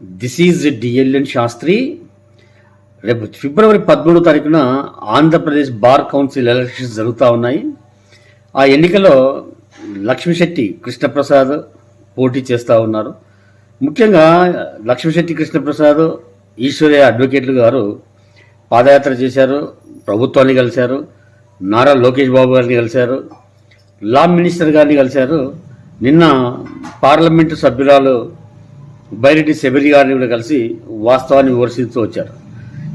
This is డిఎల్ఎన్ Sastry రేపు ఫిబ్రవరి పదమూడో తారీఖున ఆంధ్రప్రదేశ్ బార్ కౌన్సిల్ ఎలక్షన్స్ జరుగుతూ ఉన్నాయి. ఆ ఎన్నికలో లక్ష్మిశెట్టి కృష్ణప్రసాద్ పోటీ చేస్తూ ఉన్నారు. ముఖ్యంగా లక్ష్మిశెట్టి కృష్ణప్రసాద్ ఈశ్వర్య అడ్వకేట్లు గారు పాదయాత్ర చేశారు ప్రభుత్వాన్ని కలిశారు నారా లోకేష్ బాబు గారిని కలిశారు లా మినిస్టర్ గారిని కలిశారు. నిన్న పార్లమెంటు సభ్యురాలు బైరెడ్డి శబరి గారిని కూడా కలిసి వాస్తవాన్ని విమర్శిస్తూ వచ్చారు.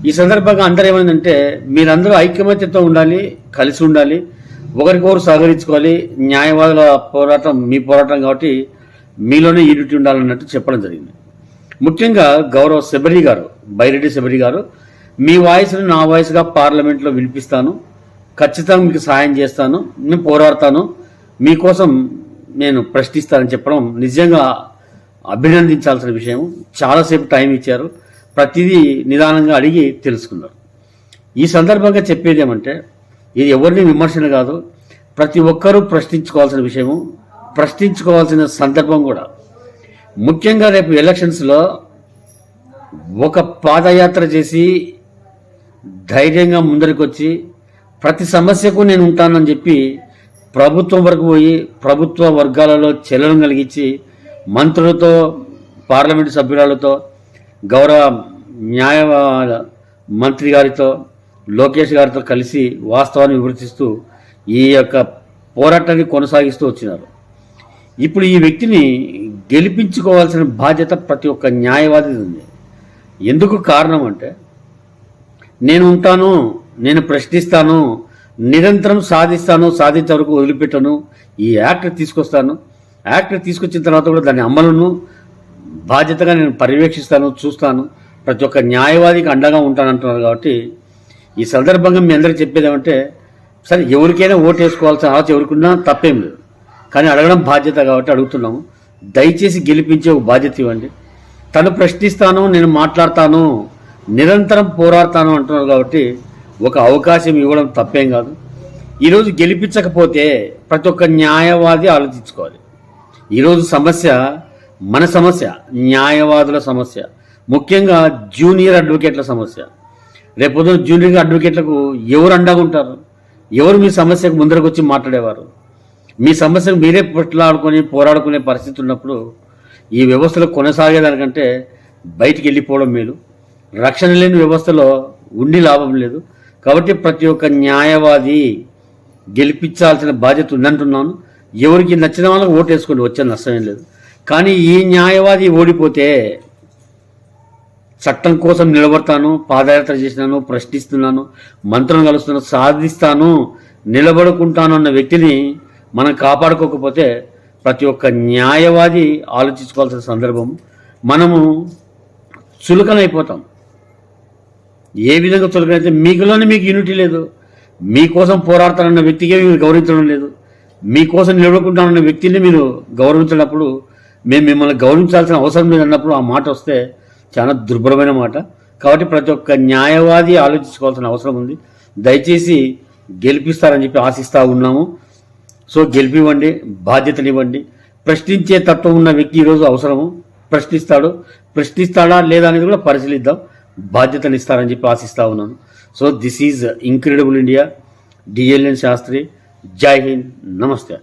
ఈ సందర్భంగా అందరూ ఏమైందంటే మీరందరూ ఐక్యమత్యతో ఉండాలి కలిసి ఉండాలి ఒకరికొకరు సహకరించుకోవాలి న్యాయవాదుల పోరాటం మీ పోరాటం కాబట్టి మీలోనే యూనిటీ ఉండాలన్నట్టు చెప్పడం జరిగింది. ముఖ్యంగా గౌరవ శబరి గారు బైరెడ్డి శబరి గారు మీ వాయిస్ని నా వాయిస్గా పార్లమెంట్లో వినిపిస్తాను ఖచ్చితంగా మీకు సహాయం చేస్తాను నేను పోరాడతాను మీకోసం నేను ప్రశ్నిస్తానని చెప్పడం నిజంగా అభినందించాల్సిన విషయం. చాలాసేపు టైం ఇచ్చారు. ప్రతిదీ నిదానంగా అడిగి తెలుసుకున్నారు. ఈ సందర్భంగా చెప్పేది ఏమంటే ఇది ఎవరిని విమర్శన కాదు ప్రతి ఒక్కరూ ప్రశ్నించుకోవాల్సిన విషయము ప్రశ్నించుకోవాల్సిన సందర్భం కూడా. ముఖ్యంగా రేపు ఎలక్షన్స్లో ఒక పాదయాత్ర చేసి ధైర్యంగా ముందరికొచ్చి ప్రతి సమస్యకు నేను ఉంటానని చెప్పి ప్రభుత్వం వరకు పోయి ప్రభుత్వ వర్గాలలో చలనం కలిగించి మంత్రులతో పార్లమెంటు సభ్యురాలతో గౌరవ న్యాయ మంత్రి గారితో లోకేష్ గారితో కలిసి వాస్తవాన్ని వివరిస్తూ ఈ యొక్క పోరాటాన్ని కొనసాగిస్తూ వచ్చినారు. ఇప్పుడు ఈ వ్యక్తిని గెలిపించుకోవాల్సిన బాధ్యత ప్రతి ఒక్క న్యాయవాది ఉంది. ఎందుకు కారణం అంటే నేను ఉంటాను నేను ప్రశ్నిస్తాను నిరంతరం సాధిస్తాను సాధించే వరకు వదిలిపెట్టను ఈ యాక్ట్ తీసుకొస్తాను యాక్ట్ తీసుకొచ్చిన తర్వాత కూడా దాని అమలును బాధ్యతగా నేను పర్యవేక్షిస్తాను చూస్తాను. ప్రతి ఒక్క న్యాయవాదికి అండగా ఉంటానంటున్నారు కాబట్టి ఈ సందర్భంగా మీ అందరికీ చెప్పేది ఏమంటే సరే ఎవరికైనా ఓటు వేసుకోవాల్సిన ఆలోచన ఎవరికున్నా తప్పేం లేదు. కానీ అడగడం బాధ్యత కాబట్టి అడుగుతున్నాము. దయచేసి గెలిపించే ఒక బాధ్యత ఇవ్వండి. తను ప్రశ్నిస్తాను నేను మాట్లాడతాను నిరంతరం పోరాడతాను అంటున్నారు కాబట్టి ఒక అవకాశం ఇవ్వడం తప్పేం కాదు. ఈరోజు గెలిపించకపోతే ప్రతి ఒక్క న్యాయవాది ఆలోచించుకోవాలి. ఈరోజు సమస్య మన సమస్య న్యాయవాదుల సమస్య. ముఖ్యంగా జూనియర్ అడ్వకేట్ల సమస్య. రేపొద్దున జూనియర్ అడ్వకేట్లకు ఎవరు అండగా ఉంటారు? ఎవరు మీ సమస్యకు ముందరకు వచ్చి మాట్లాడేవారు? మీ సమస్యను మీరే పట్లాడుకొని పోరాడుకునే పరిస్థితి ఉన్నప్పుడు ఈ వ్యవస్థలో కొనసాగేదానికంటే బయటికి వెళ్ళిపోవడం మేలు. రక్షణ లేని వ్యవస్థలో ఉండి లాభం లేదు. కాబట్టి ప్రతి ఒక్క న్యాయవాది గెలిపించాల్సిన బాధ్యత ఉందంటున్నాను. ఎవరికి నచ్చిన వాళ్ళకి ఓటు వేసుకోండి వచ్చే నష్టమేం లేదు. కానీ ఈ న్యాయవాది ఓడిపోతే చట్టం కోసం నిలబడతాను పాదయాత్ర చేసినాను ప్రశ్నిస్తున్నాను మంత్రం కలుస్తున్నాను సాధిస్తాను నిలబడుకుంటాను అన్న వ్యక్తిని మనం కాపాడుకోకపోతే ప్రతి ఒక్క న్యాయవాది ఆలోచించుకోవాల్సిన సందర్భం. మనము చులకనైపోతాం. ఏ విధంగా చులకనైతే మీకులోనే మీకు యూనిటీ లేదు. మీకోసం పోరాడతానన్న వ్యక్తికే మీరు గౌరవించడం లేదు. మీకోసం నిలబడుకుంటానన్న వ్యక్తిని మీరు గౌరవించినప్పుడు మేము మిమ్మల్ని గౌరవించాల్సిన అవసరం లేదన్నప్పుడు ఆ మాట వస్తే చాలా దుర్భరమైన మాట. కాబట్టి ప్రతి ఒక్క న్యాయవాది ఆలోచించుకోవాల్సిన అవసరం ఉంది. దయచేసి గెలిపిస్తారని చెప్పి ఆశిస్తూ ఉన్నాము. సో గెలిపివ్వండి బాధ్యతనివ్వండి. ప్రశ్నించే తత్వం ఉన్న వ్యక్తి ఈరోజు అవసరము. ప్రశ్నిస్తాడు. ప్రశ్నిస్తాడా లేదా అనేది కూడా పరిశీలిద్దాం. బాధ్యతనిస్తారని చెప్పి ఆశిస్తా ఉన్నాను. So this is incredible India. D L N Shastri जय हिंद नमस्कार.